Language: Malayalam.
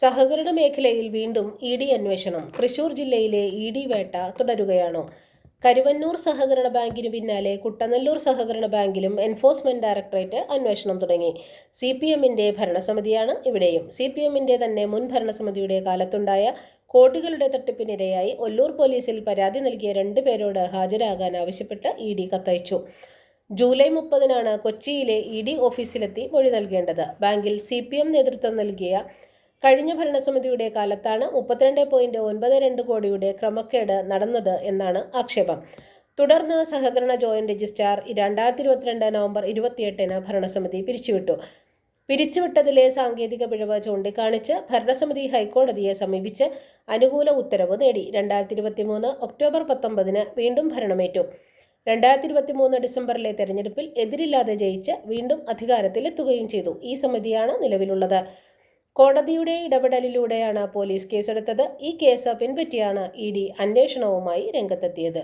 സഹകരണ മേഖലയിൽ വീണ്ടും ഇ ഡി അന്വേഷണം. തൃശൂർ ജില്ലയിലെ ഇ ഡി വേട്ട തുടരുകയാണ്. കരുവന്നൂർ സഹകരണ ബാങ്കിന് പിന്നാലെ കുട്ടനല്ലൂർ സഹകരണ ബാങ്കിലും എൻഫോഴ്സ്മെന്റ് ഡയറക്ടറേറ്റ് അന്വേഷണം തുടങ്ങി. സി പി എമ്മിന്റെ ഭരണസമിതിയാണ് ഇവിടെയും. സി പി എമ്മിന്റെ തന്നെ മുൻ ഭരണസമിതിയുടെ കാലത്തുണ്ടായ കോടികളുടെ തട്ടിപ്പിനിരയായി ഒല്ലൂർ പോലീസിൽ പരാതി നൽകിയ രണ്ടുപേരോട് ഹാജരാകാൻ ആവശ്യപ്പെട്ട് ഇ ഡി കത്തയച്ചു. ജൂലൈ മുപ്പതിനാണ് കൊച്ചിയിലെ ഇ ഡി ഓഫീസിലെത്തി മൊഴി നൽകേണ്ടത്. ബാങ്കിൽ സി പി എം നേതൃത്വം നൽകിയ കഴിഞ്ഞ ഭരണസമിതിയുടെ കാലത്താണ് മുപ്പത്തിരണ്ട് പോയിന്റ് ഒൻപത് രണ്ട് കോടിയുടെ ക്രമക്കേട് നടന്നത് എന്നാണ് ആക്ഷേപം. തുടർന്ന് സഹകരണ ജോയിന്റ് രജിസ്ട്രാർ രണ്ടായിരത്തി ഇരുപത്തിരണ്ട് നവംബർ ഇരുപത്തിയെട്ടിന് ഭരണസമിതി പിരിച്ചുവിട്ടു. പിരിച്ചുവിട്ടതിലെ സാങ്കേതിക പിഴവ് ചൂണ്ടിക്കാണിച്ച് ഭരണസമിതി ഹൈക്കോടതിയെ സമീപിച്ച് അനുകൂല ഉത്തരവ് നേടി. രണ്ടായിരത്തി ഇരുപത്തി മൂന്ന് ഒക്ടോബർ പത്തൊമ്പതിന് വീണ്ടും ഭരണമേറ്റു. രണ്ടായിരത്തി ഇരുപത്തി മൂന്ന് ഡിസംബറിലെ തെരഞ്ഞെടുപ്പിൽ എതിരില്ലാതെ ജയിച്ച് വീണ്ടും അധികാരത്തിലെത്തുകയും ചെയ്തു. ഈ സമിതിയാണ് നിലവിലുള്ളത്. കോടതിയുടെ ഇടപെടലിലൂടെയാണ് പോലീസ് കേസെടുത്തത്. ഈ കേസ് പിൻപറ്റിയാണ് ഇ ഡി അന്വേഷണവുമായി രംഗത്തെത്തിയത്.